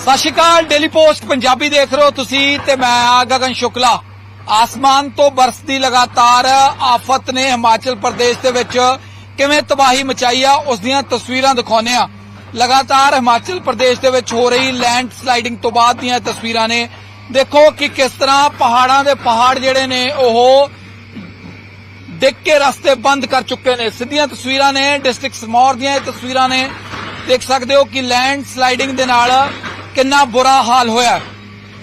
ਸਤਿ ਸ਼੍ਰੀ ਅਕਾਲ ਡੇਲੀ ਪੋਸਟ ਪੰਜਾਬੀ ਦੇਖ ਰਹੇ ਹੋ ਤੁਸੀਂ ਤੇ ਮੈਂ ਆ ਗਗਨ ਸ਼ੁਕਲਾ। ਆਸਮਾਨ ਤੋਂ ਬਰਸਦੀ ਲਗਾਤਾਰ ਆਫਤ ਨੇ ਹਿਮਾਚਲ ਪ੍ਰਦੇਸ਼ ਦੇ ਵਿੱਚ। ਕਿਵੇਂ ਤਬਾਹੀ ਮਚਾਈ ਆ, ਉਸ ਦੀਆਂ ਤਸਵੀਰਾਂ ਦਿਖਾਉਂਦੇ ਆ ਲਗਾਤਾਰ ਹਿਮਾਚਲ ਪ੍ਰਦੇਸ਼ ਦੇ ਵਿੱਚ ਹੋ ਰਹੀ ਲੈਂਡ ਸਲਾਈਡਿੰਗ ਤੋਂ ਬਾਅਦ ਦੀਆਂ ਤਸਵੀਰਾਂ ਨੇ। ਦੇਖੋ ਕਿ ਕਿਸ ਤਰ੍ਹਾਂ ਪਹਾੜਾਂ ਦੇ ਪਹਾੜ ਜਿਹੜੇ ਨੇ, ਉਹ ਡਿੱਗ ਕੇ ਰਸਤੇ ਬੰਦ ਕਰ ਚੁੱਕੇ ਨੇ। ਸਿੱਧੀਆਂ ਤਸਵੀਰਾਂ ਨੇ ਡਿਸਟ੍ਰਿਕਟ ਸਮੌਰ ਦੀਆਂ ਇਹ ਤਸਵੀਰਾਂ ਨੇ। ਦੇਖ ਸਕਦੇ ਹੋ ਕਿ ਲੈਂਡ ਸਲਾਈਡਿੰਗ ਦੇ ਨਾਲ ਕਿੰਨਾ ਬੁਰਾ ਹਾਲ ਹੋਇਆ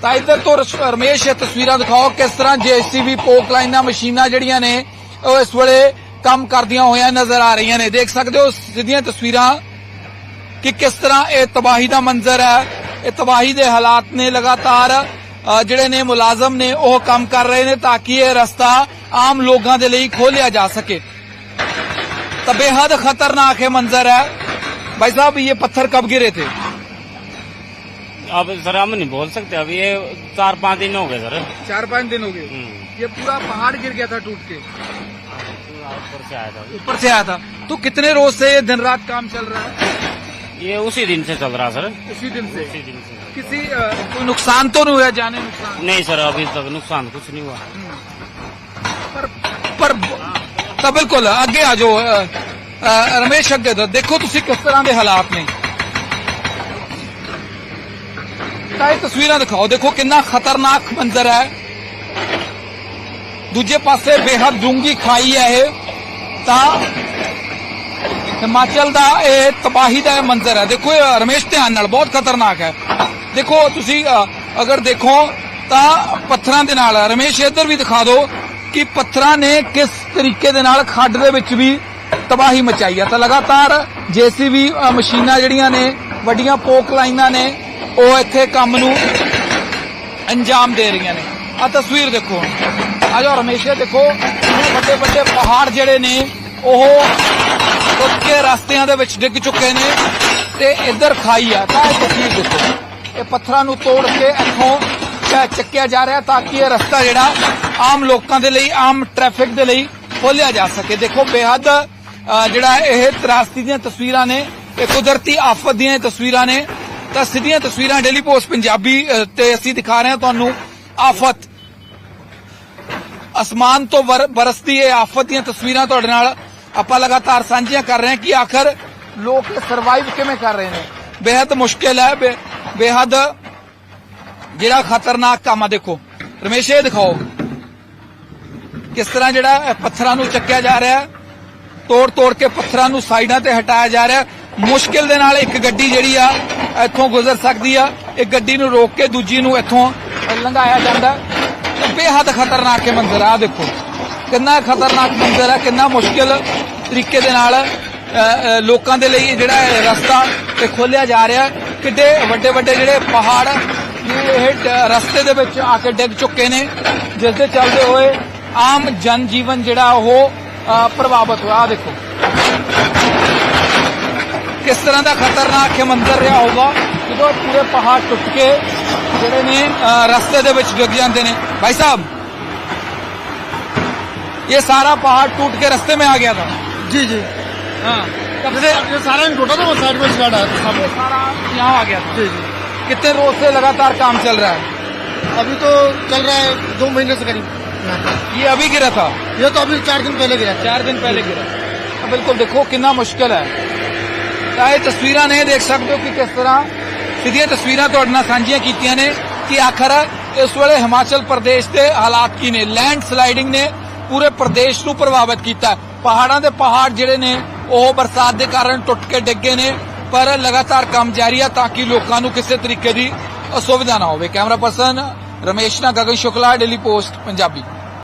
ਤਾਂ ਇੱਧਰ ਤੋਂ ਰਮੇਸ਼, ਇਹ ਤਸਵੀਰਾਂ ਦਿਖਾਓ ਕਿਸ ਤਰ੍ਹਾਂ ਜੀਸੀਬੀ ਪੋਕ ਲਾਈਨਾਂ ਮਸ਼ੀਨਾਂ ਜਿਹੜੀਆਂ ਨੇ, ਉਹ ਇਸ ਵੇਲੇ ਕੰਮ ਕਰਦੀਆਂ ਹੋਈਆਂ ਨਜ਼ਰ ਆ ਰਹੀਆਂ ਨੇ। ਦੇਖ ਸਕਦੇ ਹੋ ਸਿੱਧੀਆਂ ਤਸਵੀਰਾਂ ਕਿ ਕਿਸ ਤਰ੍ਹਾਂ ਇਹ ਤਬਾਹੀ ਦਾ ਮੰਜ਼ਰ ਹੈ। ਇਹ ਤਬਾਹੀ ਦੇ ਹਾਲਾਤ ਨੇ ਲਗਾਤਾਰ ਜਿਹੜੇ ਨੇ ਮੁਲਾਜ਼ਮ ਨੇ, ਉਹ ਕੰਮ ਕਰ ਰਹੇ ਨੇ ਤਾਂ ਕਿ ਇਹ ਰਸਤਾ ਆਮ ਲੋਕਾਂ ਦੇ ਲਈ ਖੋਲਿਆ ਜਾ ਸਕੇ। ਤਾਂ ਬੇहद ਖਤਰਨਾਕ ਹੈ ਮੰਜ਼ਰ ਹੈ। ਭਾਈ ਸਾਹਿਬ, ਇਹ ਪੱਥਰ ਕਬ ਗਿਰੇ ਤੇ अब सर हम नहीं बोल सकते अब ये चार पाँच दिन हो गए सर चार पाँच दिन हो गए हम्म। ये पूरा पहाड़ गिर गया था टूट के ऊपर से आया था ऊपर से आया था तो कितने रोज से ये दिन रात काम चल रहा है ये उसी दिन से चल रहा सर उसी दिन से उसी दिन से किसी अ, कोई नुकसान तो नहीं हुआ जाने नुकसान नहीं सर अभी तक नुकसान कुछ नहीं हुआ ਪਰ ਪਰ ਤਾਂ ਬਿਲਕੁਲ ਅੱਗੇ ਆ ਜਾਓ ਅ, ਅ, ਰਮੇਸ਼ ਅੱਗੇ ਤੋਂ ਦੇਖੋ ਤੁਸੀਂ ਕਿਸ ਤਰ੍ਹਾਂ ਦੇ ਹਾਲਾਤ ਨੇ ਤਾਂ ਇਹ ਤਸਵੀਰਾਂ ਦਿਖਾਓ? ਦੇਖੋ ਕਿੰਨਾ ਖਤਰਨਾਕ ਮੰਜ਼ਰ ਹੈ। ਦੂਜੇ ਪਾਸੇ ਬੇਹੱਦ ਡੂੰਗੀ ਖਾਈ ਹੈ ਇਹ। ਤਾਂ ਹਿਮਾਚਲ ਦਾ ਇਹ ਤਬਾਹੀ ਦਾ ਮੰਜ਼ਰ ਹੈ। ਦੇਖੋ ਇਹ ਰਮੇਸ਼ ਧਿਆਨ ਨਾਲ ਬਹੁਤ ਖਤਰਨਾਕ ਹੈ। ਦੇਖੋ ਤੁਸੀਂ ਅਗਰ ਦੇਖੋ ਤਾਂ ਪੱਥਰਾਂ ਦੇ ਨਾਲ, ਰਮੇਸ਼ ਇੱਧਰ ਵੀ ਦਿਖਾ ਦਿਓ ਕਿ ਪੱਥਰਾਂ ਨੇ ਕਿਸ ਤਰੀਕੇ ਦੇ ਨਾਲ ਖੱਡ ਦੇ ਵਿੱਚ ਵੀ ਤਬਾਹੀ ਮਚਾਈ ਹੈ। ਤਾਂ ਲਗਾਤਾਰ ਜੀਸੀਬੀ ਮਸ਼ੀਨਾਂ ਜਿਹੜੀਆਂ ਨੇ, ਵੱਡੀਆਂ ਪੋਕ ਲਾਈਨਾਂ ਨੇ ਉਹ ਇੱਥੇ ਕੰਮ ਨੂੰ ਅੰਜਾਮ ਦੇ ਰਹੀਆਂ ਨੇ। ਆ ਤਸਵੀਰ ਦੇਖੋ। ਆ ਜਾਓ ਹਮੇਸ਼ਾ ਦੇਖੋ। ਵੱਡੇ ਵੱਡੇ ਪਹਾੜ ਜਿਹੜੇ ਨੇ, ਉਹ ਟੁੱਟ ਰਸਤਿਆਂ ਦੇ ਵਿੱਚ ਡਿੱਗ ਚੁੱਕੇ ਨੇ ਤੇ ਇੱਧਰ ਖਾਈ ਆ। ਤਾਂ ਇਹ ਤਸਵੀਰ ਦੇਖੋ। ਇਹ ਪੱਥਰਾਂ ਨੂੰ ਤੋੜ ਕੇ ਇੱਥੋਂ ਚੱਕਿਆ ਜਾ ਰਿਹਾ ਤਾਂ ਕਿ ਇਹ ਰਸਤਾ ਜਿਹੜਾ ਆਮ ਲੋਕਾਂ ਦੇ ਲਈ, ਆਮ ਟ੍ਰੈਫਿਕ ਦੇ ਲਈ ਖੋਲਿਆ ਜਾ ਸਕੇ। ਦੇਖੋ, ਬੇਹੱਦ ਜਿਹੜਾ ਇਹ ਤਰਾਸਦੀ ਦੀਆਂ ਤਸਵੀਰਾਂ ਨੇ, ਇਹ ਕੁਦਰਤੀ ਆਫਤ ਦੀਆਂ ਤਸਵੀਰਾਂ ਨੇ। ਤਾਂ ਸਿੱਧੀਆਂ ਤਸਵੀਰਾਂ ਡੇਲੀ ਪੋਸਟ ਪੰਜਾਬੀ ਤੇ ਅਸੀਂ ਦਿਖਾ ਰਹੇ ਹਾਂ ਤੁਹਾਨੂੰ ਆਫਤ। ਅਸਮਾਨ ਤੋਂ ਬਰਸਦੀ ਇਹ ਆਫਤ ਦੀਆਂ ਤਸਵੀਰਾਂ ਤੁਹਾਡੇ ਨਾਲ ਆਪਾਂ ਲਗਾਤਾਰ ਸਾਂਝੀਆਂ ਕਰ ਰਹੇ ਹਾਂ ਕਿ ਆਖਰ ਲੋਕ ਸਰਵਾਈਵ ਕਿਵੇਂ ਕਰ ਰਹੇ ਨੇ। ਬੇहद ਮੁਸ਼ਕਿਲ ਹੈ ਬੇहद ਜਿਹੜਾ ਖਤਰਨਾਕ ਕੰਮ ਆ, ਦੇਖੋ। ਰਮੇਸ਼, ਇਹ ਦਿਖਾਓ। ਕਿਸ ਤਰ੍ਹਾਂ ਜਿਹੜਾ ਪੱਥਰਾਂ ਨੂੰ ਚੱਕਿਆ ਜਾ ਰਿਹਾ ਤੋੜ ਤੋੜ ਕੇ ਪੱਥਰਾਂ ਨੂੰ ਸਾਈਡਾਂ ਤੇ ਹਟਾਇਆ ਜਾ ਰਿਹਾ ਮੁਸ਼ਕਿਲ ਦੇ ਨਾਲ ਇੱਕ ਗੱਡੀ ਜਿਹੜੀ ਆ, ਇੱਥੋਂ ਗੁਜ਼ਰ ਸਕਦੀ ਆ। ਇੱਕ ਗੱਡੀ ਨੂੰ ਰੋਕ ਕੇ ਦੂਜੀ ਨੂੰ ਇੱਥੋਂ ਲੰਘਾਇਆ ਜਾਂਦਾ। ਬੇਹੱਦ ਖਤਰਨਾਕ ਇਹ ਮੰਜ਼ਰ ਆ, ਆਹ ਦੇਖੋ। ਕਿੰਨਾ ਖਤਰਨਾਕ ਮੰਜ਼ਰ ਹੈ ਕਿੰਨਾ ਮੁਸ਼ਕਿਲ ਤਰੀਕੇ ਦੇ ਨਾਲ ਲੋਕਾਂ ਦੇ ਲਈ ਜਿਹੜਾ ਰਸਤਾ ਤੇ ਖੋਲਿਆ ਜਾ ਰਿਹਾ। ਕਿੱਡੇ ਵੱਡੇ ਵੱਡੇ ਜਿਹੜੇ ਪਹਾੜ ਇਹ ਰਸਤੇ ਦੇ ਵਿੱਚ ਆ ਕੇ ਡਿੱਗ ਚੁੱਕੇ ਨੇ, ਜਿਸ ਦੇ ਚੱਲਦੇ ਹੋਏ ਆਮ ਜਨ ਜੀਵਨ ਜਿਹੜਾ ਉਹ ਪ੍ਰਭਾਵਿਤ ਹੋਇਆ। ਆਹ ਦੇਖੋ। ਕਿਸ ਤਰ੍ਹਾਂ ਦਾ ਖਤਰਨਾਕ ਇਹ ਮੰਜ਼ਰ ਰਿਹਾ ਹੋਗਾ ਜਦੋਂ ਪੂਰੇ ਪਹਾੜ ਟੁੱਟ ਕੇ ਜਿਹੜੇ ਨੇ ਅ, ਰਸਤੇ ਦੇ ਵਿੱਚ ਡਿੱਗ ਜਾਂਦੇ ਨੇ ਭਾਈ ਸਾਹਿਬ ये सारा पहाड़ टूट के रास्ते में आ गया था जी जी हाँ कब से ये सारा नहीं टूटा था वो साइड में स्लाइड आया था सामने सारा यहाँ आ गया था जी जी कितने रोज से लगातार काम चल रहा है अभी तो चल रहा है दो महीने से करीब ये अभी गिरा था ये तो अभी चार दिन पहले गिरा था ਚਾਰ ਦਿਨ ਪਹਿਲੇ ਗਿਰਾ ਤਾਂ ਬਿਲਕੁਲ ਦੇਖੋ ਕਿੰਨਾ ਮੁਸ਼ਕਲ ਹੈ ਤਾਂ ਇਹ ਤਸਵੀਰਾਂ ਨੇ, ਦੇਖ ਸਕਦੇ ਹੋ ਕਿ ਕਿਸ ਤਰ੍ਹਾਂ ਸਿੱਧੀਆਂ ਤਸਵੀਰਾਂ ਤੁਹਾਡੇ ਨਾਲ ਸਾਂਝੀਆਂ ਕੀਤੀਆਂ ਨੇ ਕਿ ਆਖਰ ਇਸ ਵੇਲੇ ਹਿਮਾਚਲ ਪ੍ਰਦੇਸ਼ ਦੇ ਹਾਲਾਤ ਕੀ ਨੇ? ਲੈਂਡ ਸਲਾਈਡਿੰਗ ਨੇ ਪੂਰੇ ਪ੍ਰਦੇਸ਼ ਨੂੰ ਪ੍ਰਭਾਵਿਤ ਕੀਤਾ। ਪਹਾੜਾਂ ਦੇ ਪਹਾੜ ਜਿਹੜੇ ਨੇ, ਉਹ ਬਰਸਾਤ ਦੇ ਕਾਰਨ ਟੁੱਟ ਕੇ ਡਿੱਗੇ ਨੇ, ਪਰ ਲਗਾਤਾਰ ਕੰਮ ਜਾਰੀ ਹੈ ਤਾਂ ਕਿ ਲੋਕਾਂ ਨੂੰ ਕਿਸੇ ਤਰੀਕੇ ਦੀ ਅਸੁਵਿਧਾ ਨਾ ਹੋਵੇ। ਕੈਮਰਾ ਪਰਸਨ ਰਮੇਸ਼ ਨਾ ਗਗਨ ਸ਼ੁਕਲਾ ਡੇਲੀ ਪੋਸਟ ਪੰਜਾਬੀ।